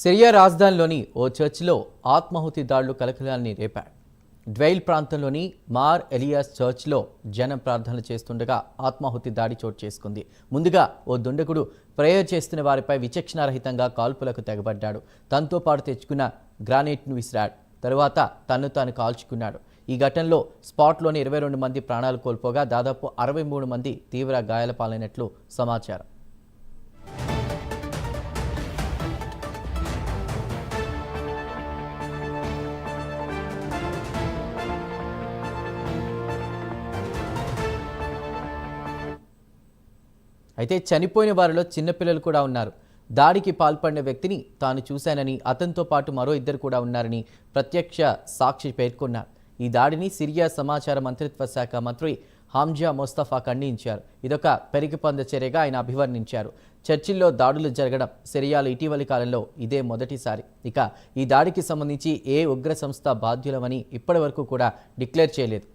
Syria రాజధానిలోని ఓ చర్చిలో ఆత్మాహుతి దాడులు కలకలాన్ని రేపాడు. డ్వైల్ ప్రాంతంలోని మార్ ఎలియాస్ చర్చ్లో జనం ప్రార్థనలు చేస్తుండగా ఆత్మాహుతి దాడి చోటు చేసుకుంది. ముందుగా ఓ దుండగుడు ప్రేయర్ చేస్తున్న వారిపై విచక్షణారహితంగా కాల్పులకు తెగబడ్డాడు. తనతో పాటు తెచ్చుకున్న గ్రానైట్ను విసిరాడు. తరువాత తన్ను తాను కాల్చుకున్నాడు. ఈ ఘటనలో స్పాట్లోని ఇరవై రెండు మంది ప్రాణాలు కోల్పోగా దాదాపు అరవై మూడు మంది తీవ్ర గాయాల పాలైనట్లు సమాచారం. అయితే చనిపోయిన వారిలో చిన్నపిల్లలు కూడా ఉన్నారు. దాడికి పాల్పడిన వ్యక్తిని తాను చూశానని అతనితో పాటు మరో ఇద్దరు కూడా ఉన్నారని ప్రత్యక్ష సాక్షి పేర్కొన్నారు. ఈ దాడిని సిరియా సమాచార మంత్రిత్వ శాఖ మంత్రి హామ్జా మొస్తఫా ఖండించారు. ఇదొక పెరిగిపంద చర్యగా ఆయన అభివర్ణించారు. చర్చిల్లో దాడులు జరగడం సిరియాలో ఇటీవలి కాలంలో ఇదే మొదటిసారి. ఇక ఈ దాడికి సంబంధించి ఏ ఉగ్ర సంస్థ బాధ్యులమని ఇప్పటివరకు కూడా డిక్లేర్ చేయలేదు.